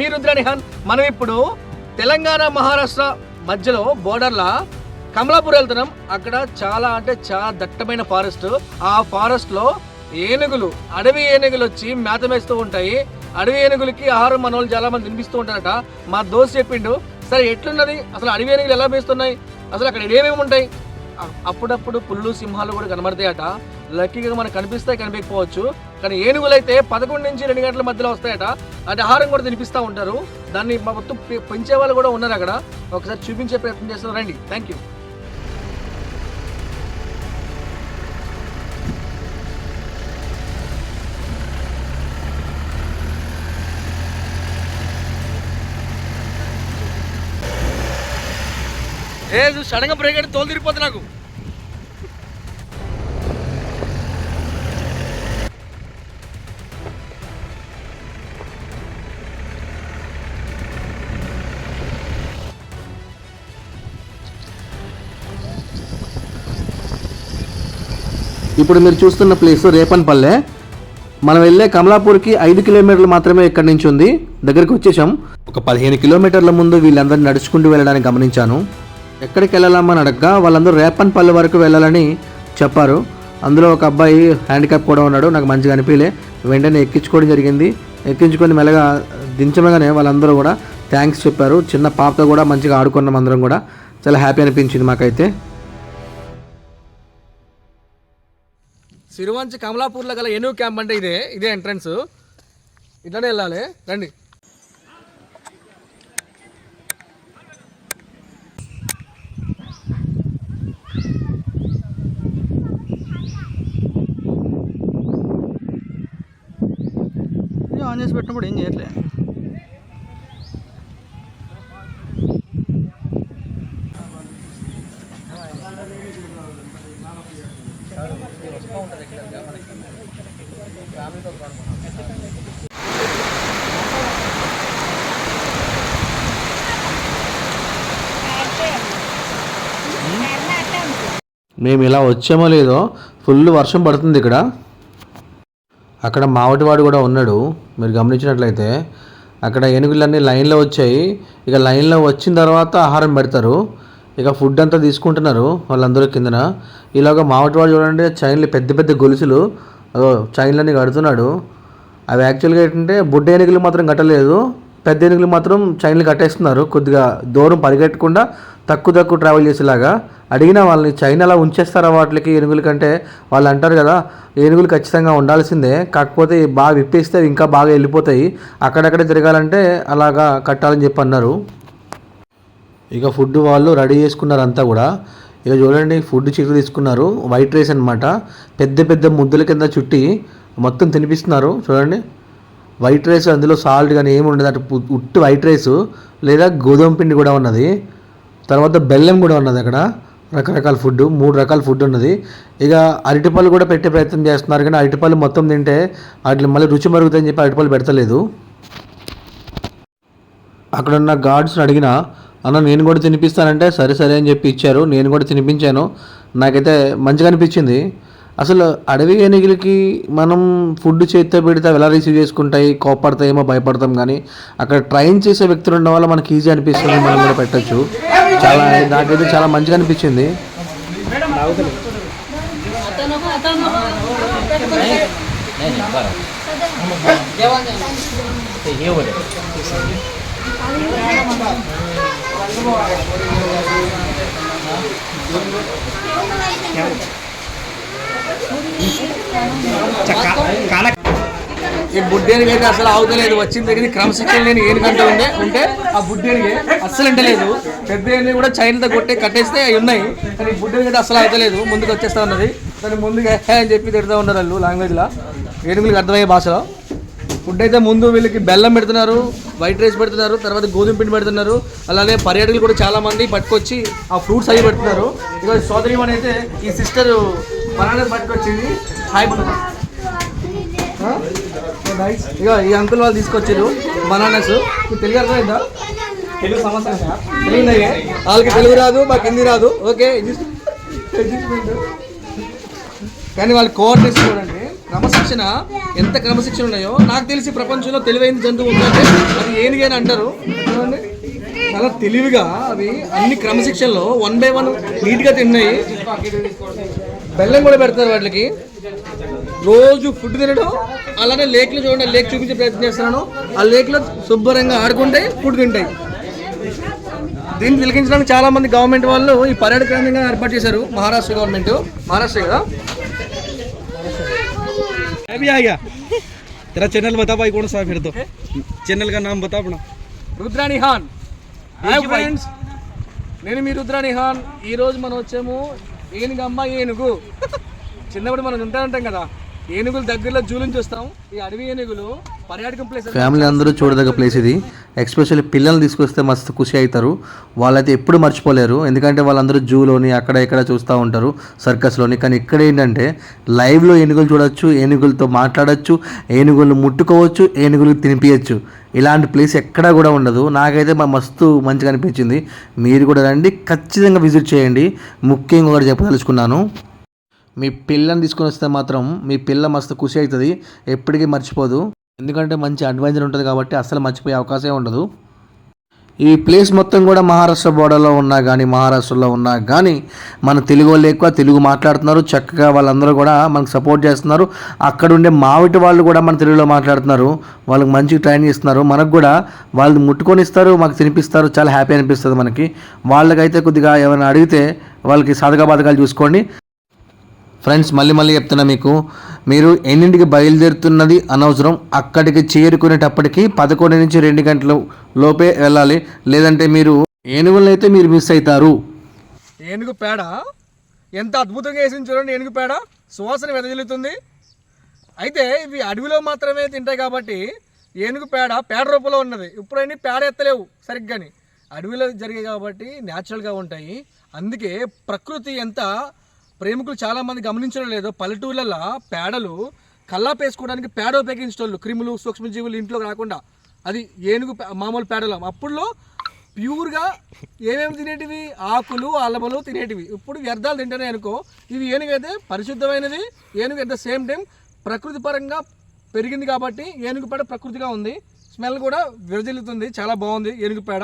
మీ నిహాన్ మనం ఇప్పుడు తెలంగాణ మహారాష్ట్ర మధ్యలో బోర్డర్లా కమలాపూర్ వెళ్తున్నాం. అక్కడ చాలా అంటే చాలా దట్టమైన ఫారెస్ట్. ఆ ఫారెస్ట్లో ఏనుగులు అడవి ఏనుగులు వచ్చి మేత మేస్తూ ఉంటాయి. అడవి ఏనుగులకి ఆహారం మన వాళ్ళు చాలా మంది తినిపిస్తూ ఉంటారట. మా దోస్త్ చెప్పిండు సరే ఎట్లున్నది? అసలు అడవి ఏనుగులు ఎలా మేస్తున్నాయి? అసలు అక్కడ ఏమేమి ఉంటాయి? అప్పుడప్పుడు పుల్లు సింహాలు కూడా కనబడతాయట. లక్కీగా మనకు కనిపిస్తాయి కనిపించకపోవచ్చు. కానీ ఏనుగులు అయితే పదకొండు నుంచి రెండు గంటల మధ్యలో వస్తాయట. అంటే ఆహారం కూడా తినిపిస్తూ ఉంటారు. దాన్ని మా మొత్తం పె- పెంచే వాళ్ళు కూడా ఉన్నారు అక్కడ. ఒకసారి చూపించే ప్రయత్నం చేస్తారు. రండి. థ్యాంక్ యూ ఏ సడన్గా బ్రేక్ అంటే తోలు తిరిగిపోతుంది నాకు. ఇప్పుడు మీరు చూస్తున్న ప్లేస్ రేపన్పల్లె మనం వెళ్ళే కమలాపూర్కి ఐదు కిలోమీటర్లు మాత్రమే ఇక్కడి నుంచి ఉంది. దగ్గరికి వచ్చేసాం ఒక పదిహేను కిలోమీటర్ల ముందు వీళ్ళందరూ నడుచుకుంటూ వెళ్ళడానికి గమనించాను. ఎక్కడికి వెళ్ళామని అడగ్గా వాళ్ళందరూ రేపన్పల్లె వరకు వెళ్ళాలని చెప్పారు. అందులో ఒక అబ్బాయి హ్యాండిక్యాప్ కూడా ఉన్నాడు. నాకు మంచిగా అనిపించలే. వెంటనే ఎక్కించుకోవడం జరిగింది. ఎక్కించుకొని మెల్లగా దించమగానే వాళ్ళందరూ కూడా థ్యాంక్స్ చెప్పారు. చిన్న పాపతో కూడా మంచిగా ఆడుకున్నాం అందరం కూడా. చాలా హ్యాపీ అనిపించింది మాకైతే. సిరువంచి కమలాపూర్లో గల ఏనుగు క్యాంప్ అంటే ఇదే ఇదే ఎంట్రన్స్ ఇట్లానే వెళ్ళాలి. రండి. ఆన్ చేసి పెట్టినప్పుడు ఏం చేయట్లే. మేము ఇలా వచ్చామో లేదో ఫుల్ వర్షం పడుతుంది ఇక్కడ. అక్కడ మావటివాడు కూడా ఉన్నాడు. మీరు గమనించినట్లయితే అక్కడ ఏనుగులన్నీ లైన్లో వచ్చాయి. ఇక లైన్లో వచ్చిన తర్వాత ఆహారం పెడతారు. ఇక ఫుడ్ అంతా తీసుకుంటున్నారు వాళ్ళందరూ కిందన. ఇలాగ మావటివాడు చూడండి చైన్లు పెద్ద పెద్ద గొలుసులు. చైన్లన్నీ కడుతున్నాడు. అవి యాక్చువల్గా ఏంటంటే బుడ్డ ఏనుగులు మాత్రం కట్టలేదు. పెద్ద ఏనుగులు మాత్రం చైన్లు కట్టేస్తున్నారు. కొద్దిగా దూరం పరిగెట్టకుండా తక్కువ తక్కువ ట్రావెల్ చేసేలాగా అడిగిన వాళ్ళని చైనాలో అలా ఉంచేస్తారా వాటికి ఏనుగుల కంటే? వాళ్ళు అంటారు కదా ఏనుగులు ఖచ్చితంగా ఉండాల్సిందే. కాకపోతే బాగా విప్పేస్తే ఇంకా బాగా వెళ్ళిపోతాయి. అక్కడక్కడ తిరగాలంటే అలాగా కట్టాలని చెప్పి అన్నారు. ఇక ఫుడ్ వాళ్ళు రెడీ చేసుకున్నారు అంతా కూడా. ఇక చూడండి ఫుడ్ చీర తీసుకున్నారు. వైట్ రైస్ అన్నమాట. పెద్ద పెద్ద ముద్దల కింద చుట్టి మొత్తం తినిపిస్తున్నారు. చూడండి. వైట్ రైస్ అందులో సాల్ట్ కానీ ఏమి ఉండదు అటు ఉట్టి వైట్ రైస్ లేదా గోధుమ పిండి కూడా ఉన్నది. తర్వాత బెల్లం కూడా ఉన్నది అక్కడ. రకరకాల ఫుడ్ మూడు రకాల ఫుడ్ ఉన్నది. ఇక అరటిపళ్ళు కూడా పెట్టే ప్రయత్నం చేస్తున్నారు కానీ అరటిపళ్ళు మొత్తం తింటే వాటిని మళ్ళీ రుచి మరుగుతాయని చెప్పి అరటిపళ్ళు పెడతలేదు. అక్కడ ఉన్న గార్డ్స్ని అడిగిన అన్న నేను కూడా తినిపిస్తానంటే సరే సరే అని చెప్పి ఇచ్చారు. నేను కూడా తినిపించాను. నాకైతే మంచిగా అనిపించింది. అసలు అడవి ఏనుగులకి మనం ఫుడ్ చేతితో పెడితే ఎలా రిసీవ్ చేసుకుంటాయి? కోపడతాయేమో భయపడతాం కానీ అక్కడ ట్రైన్ చేసే వ్యక్తులు ఉండడం వల్ల మనకి ఈజీ అనిపిస్తుంది. మనం కూడా పెట్టచ్చు. చాలా నాకైతే చాలా మంచిగా అనిపించింది. ఈ బుడ్డేనికి అయితే అసలు ఆగుతలేదు. వచ్చిన దగ్గర క్రమశిక్షణ లేని ఏనుగంట ఉండే ఉంటే ఆ బుడ్డేనికి అస్సలు ఇంటలేదు పెద్ద కూడా చైన్లతో కొట్టే కట్టేస్తే అవి ఉన్నాయి. కానీ బుడ్డేని అయితే అసలు ఆగుతలేదు. ముందుకు వచ్చేస్తా ఉన్నది. దాన్ని ముందుగా అని చెప్పి తిడుతూ ఉన్నారు వాళ్ళు లాంగ్వేజ్లో ఏనుగులకు అర్థమయ్యే భాషలో. ఫుడ్ అయితే ముందు వీళ్ళకి బెల్లం పెడుతున్నారు వైట్ రైస్ పెడుతున్నారు తర్వాత గోధుమ పిండి పెడుతున్నారు. అలానే పర్యాటకులు కూడా చాలా మంది పట్టుకొచ్చి ఆ ఫ్రూట్స్ అవి పెడుతున్నారు. ఇక సోదరి అయితే ఈ సిస్టర్ బనానా పట్టుకొచ్చింది. Hi banana. ఇక ఈ అంకుల్ వాళ్ళు తీసుకొచ్చారు బనానాస్. తెలుగు అర్థమైందా? తెలుగు సమస్య తెలుగు. వాళ్ళకి తెలుగు రాదు మాకు హిందీ రాదు. ఓకే కానీ వాళ్ళ కోఆర్డినేషన్ చూడండి. క్రమశిక్షణ ఎంత క్రమశిక్షణ ఉన్నాయో నాకు తెలిసి ప్రపంచంలో తెలివైన జంతువు ఉందంటే అది ఏనుగు అని అంటారు. చాలా తెలివిగా అవి అన్ని క్రమశిక్షణలో వన్ బై వన్ నీట్గా తిన్నాయి. బెల్లం కూడా పెడతారు వాటికి. రోజు ఫుడ్ తినడం అలానే లేక్లో చూడండి లేక్ చూపించే ప్రయత్నం చేస్తున్నాను ఆ లేక్లో శుభ్రంగా ఆడుకుంటే ఫుడ్ తింటాయి దీన్ని తిలకించడానికి చాలా మంది గవర్నమెంట్ వాళ్ళు ఈ పర్యాటక కేంద్రంగా ఏర్పాటు చేశారు మహారాష్ట్ర గవర్నమెంట్ మహారాష్ట్ర కదా मैं भी आ गया तेरा चैनल बता भाई कौन सा है फिर तो चैनल का नाम बता अपना రుద్రాణి హాన్ హాయ్ ఫ్రెండ్స్ నేను మీ రుద్రాణి హాన్ ఈ రోజు మనం వచ్చాము ఏనుగు అమ్మ ఏనుగు చిన్నప్పుడు మనం ఉంటా ఉంటాం కదా ఏనుగులు దగ్గరలో జూ నుంచి వస్తాం. ఈ అడవి ఏనుగులు పర్యాటకం ప్లేస్ ఫ్యామిలీ అందరూ చూడదగ్గ ప్లేస్ ఇది. ఎక్స్పెషల్లీ పిల్లల్ని తీసుకొస్తే మస్తు ఖుషి అవుతారు. వాళ్ళైతే ఎప్పుడు మర్చిపోలేరు. ఎందుకంటే వాళ్ళందరూ జూలోని అక్కడ ఇక్కడ చూస్తూ ఉంటారు సర్కస్లోని కానీ ఇక్కడ ఏంటంటే లైవ్లో ఏనుగులు చూడొచ్చు ఏనుగులతో మాట్లాడొచ్చు ఏనుగులు ముట్టుకోవచ్చు ఏనుగులు తినిపించచ్చు ఇలాంటి ప్లేస్ ఎక్కడా కూడా ఉండదు. నాకైతే మా మస్తు మంచిగా అనిపించింది. మీరు కూడా రండి ఖచ్చితంగా విజిట్ చేయండి. ముఖ్యంగా ఒకటి చెప్పదలుచుకున్నాను. మీ పిల్లని తీసుకొని వస్తే మాత్రం మీ పిల్ల మస్తు ఖుషి అవుతుంది. ఎప్పటికీ మర్చిపోదు. ఎందుకంటే మంచి అడ్వెంచర్ ఉంటుంది కాబట్టి అస్సలు మర్చిపోయే అవకాశం ఉండదు. ఈ ప్లేస్ మొత్తం కూడా మహారాష్ట్ర బోర్డర్లో ఉన్నా కానీ మహారాష్ట్రలో ఉన్నా కానీ మన తెలుగు వాళ్ళు ఎక్కువ తెలుగు మాట్లాడుతున్నారు. చక్కగా వాళ్ళందరూ కూడా మనకు సపోర్ట్ చేస్తున్నారు. అక్కడ ఉండే మావిటి వాళ్ళు కూడా మన తెలుగులో మాట్లాడుతున్నారు. వాళ్ళకి మంచి ట్రైనింగ్ ఇస్తున్నారు. మనకు కూడా వాళ్ళు ముట్టుకొని ఇస్తారు మాకు తినిపిస్తారు. చాలా హ్యాపీ అనిపిస్తుంది మనకి. వాళ్ళకైతే కొద్దిగా ఏమైనా అడిగితే వాళ్ళకి సాధక బాధకాలు చూసుకోండి. ఫ్రెండ్స్ మళ్ళీ మళ్ళీ చెప్తున్నా మీకు మీరు ఎన్నింటికి బయలుదేరుతున్నది అనవసరం. అక్కడికి చేరుకునేటప్పటికి పదకొండు నుంచి రెండు గంటల లోపే వెళ్ళాలి. లేదంటే మీరు ఏనుగులను అయితే మీరు మిస్ అవుతారు ఏనుగు పేడ? ఎంత అద్భుతంగా వేసింది చూడండి ఏనుగు పేడ. సువాసన వెదజల్లుతుంది. అయితే ఇవి అడవిలో మాత్రమే తింటాయి కాబట్టి ఏనుగు పేడ పేడ రూపంలో ఉన్నది. ఇప్పుడైనా పేడ ఎత్తలేవు సరిగ్గాని. అడవిలో జరిగాయి కాబట్టి న్యాచురల్గా ఉంటాయి. అందుకే ప్రకృతి ఎంత ప్రేమికులు చాలామంది గమనించడం లేదు. పల్లెటూర్లలో పేడలు కల్లాపు వేసుకోవడానికి పేడ ఉపయోగించేటోళ్ళు క్రిములు సూక్ష్మజీవులు ఇంట్లో రాకుండా. అది ఏనుగు పే- మామూలు పేడలు. అప్పుడులో ప్యూర్గా ఏమేమి తినేటివి? ఆకులు అల్లములు తినేటివి. ఇప్పుడు వ్యర్థాలు తింటేనే అనుకో ఇవి ఏనుగు అయితే పరిశుద్ధమైనది ఏనుగు అట్ ద సేమ్ టైం ప్రకృతి పరంగా పెరిగింది కాబట్టి ఏనుగు పేడ ప్రకృతిగా ఉంది. స్మెల్ కూడా విరజిల్లుతుంది. చాలా బాగుంది ఏనుగు పేడ.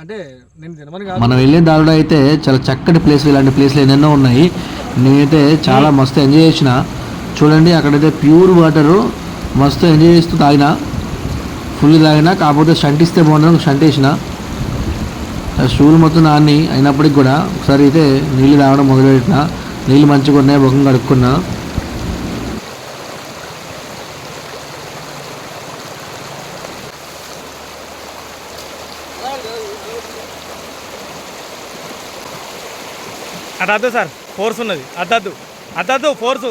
అంటే నేను తినమని కాదు. మనం వెళ్ళే దారిలో అయితే చాలా చక్కటి ప్లేస్లు ఇలాంటి ప్లేస్లు ఎన్నెన్నో ఉన్నాయి. నేనైతే చాలా మస్తు ఎంజాయ్ చేసిన. చూడండి అక్కడైతే ప్యూర్ వాటరు మస్తు ఎంజాయ్ చేస్తూ తాగిన. ఫుల్ తాగిన కాకపోతే షంట్ ఇస్తే బాగుందని షంట్ వేసిన. షూలు మొత్తం నాన్ని అయినప్పటికి కూడా ఒకసారి అయితే నీళ్ళు తాగడం మొదలుపెట్టిన. నీళ్ళు మంచిగా ఉన్నాయి ముఖం కడుక్కున్నా. అటద్దు సార్ ఫోర్స్ ఉన్నది. అద్దద్దు అద్దద్దు ఫోర్సు